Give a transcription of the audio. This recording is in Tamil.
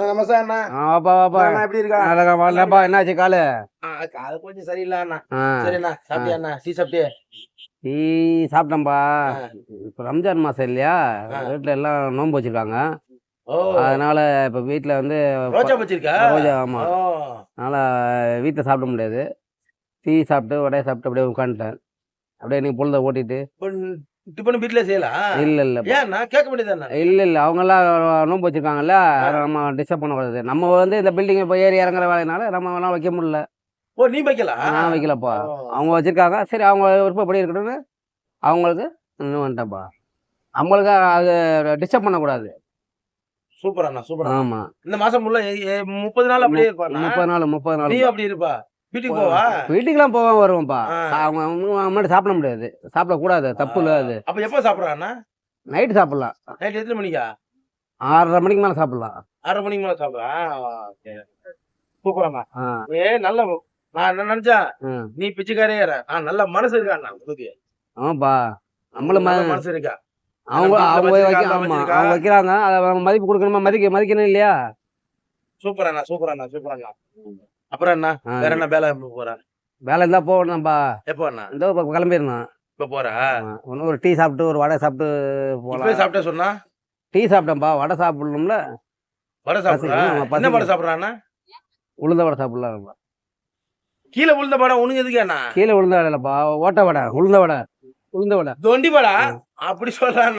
நமஸ்தே அண்ணா. வாப்பா வாப்பா. அண்ணா, எப்படி இருக்கா? அழகா வரலப்பா என்னாச்சு காலு? ஆ, காது கொஞ்சம் சரியில்லை அண்ணா. ஆ. சரிண்ணா சாப்பிட்டியா அண்ணா? டீ சாப்பிட்டியே? டீ சாப்பிட்டேன்ப்பா. ஆ. இப்போ ரம்ஜான் மாசம் இல்லையா. வீட்டில் எல்லாம் நோன்பு வச்சிருக்காங்க. அதனால இப்போ வீட்டில் வந்து ரோஜா வச்சிருக்கா? ரோஜா ஆமாம் அதனால் வீட்டில் சாப்பிட முடியாது. டீ சாப்பிட்டு வடையை சாப்பிட்டு அப்படியே உட்காந்துட்டேன். அப்படியே நீ பொழுத ஓட்டிட்டு. டிஃபன் வீட்ல செய்யலாம் இல்லை இல்லை. ஏன்னா கேட்க வேண்டியதானே இல்லை இல்லை. அவங்கெல்லாம் நோன்பு வச்சிருக்காங்கல்ல நம்ம டிஸ்டர்ப் பண்ணக்கூடாது. நம்ம வந்து இந்த பில்டிங் இப்போ ஏறி இறங்குற வேலைனால நம்ம வேணாம் வைக்க முடியல. ஓ நீ வைக்கலாம் நான் வைக்கலப்பா. அவங்க வச்சிருக்காங்க. சரி அவங்க விருப்பப்படி இருக்கட்டும்னு அவங்களுக்கு இன்னும் வந்துட்டேன்ப்பா. அவங்களுக்கு அது டிஸ்டர்ப் பண்ணக்கூடாது. சூப்பர் அண்ணா சூப்பர். ஆமா. இந்த மாசம் முப்பது நாள் அப்படியே. முப்பது நாள் முப்பது நாள். நீ அப்படி இருப்பா? வீட்டுக்கு போவா? வீட்டுக்கெல்லாம் போக வருவோம்ப்பா. அவங்க முன்னாடி சாப்பிட முடியாது. சாப்பிடக்கூடாது தப்பு இல்லை அது. அப்ப எப்ப சாப்பிடுறாண்ணா நைட்டு சாப்பிடலாம். நைட் எத்தனை மணிக்கா? ஆறரை மணிக்கு மேலே சாப்பிடலாம். ஆறரை மணிக்கு மேல சாப்பிடுறா? சூப்பராண்ணா ஆ. ஏ நல்ல நான் நினைச்சேன். நீ பிச்சைக்காரே. ஆ நல்ல மனசு இருக்கா அண்ணா உங்களுக்கு ஆமாப்பா. ம- மனசு இருக்கா? அவங்க அவங்க. அவங்க வைக்கிறாங்க. அதை அவங்க மதிப்பு கொடுக்கணுமா? மதிக்க மதிக்கணும் இல்லையா? சூப்பர் அண்ணா சூப்பர் சூப்பர் அப்புறம் என்ன. வேற என்ன வேலை போற? வேலை இருந்தா போகணும்ப்பா எப்போ அண்ணா இந்த கிளம்பிடணும். இப்ப போற? ஒன்று ஒரு டீ சாப்பிட்டு ஒரு வடை சாப்பிட்டு போகலாம் சாப்பிட்டே சொன்னா? டீ சாப்பிட்டேன்ப்பா வடை சாப்பிடணும்ல. வடை சாப்பிடுறா? பசிக்குது, ஆமா, என்ன. வடை சாப்பிடுறாண்ணா உளுந்த வடை சாப்பிடலாம் கீழே விழுந்த படம் உனக்கு எதுக்கு அண்ணா? கீழே உளுந்த வடை இல்லைப்பா ஓட்ட வடை உளுந்த வடை உளுந்த வடை. தொண்டி படா அப்படி சொல்றான்.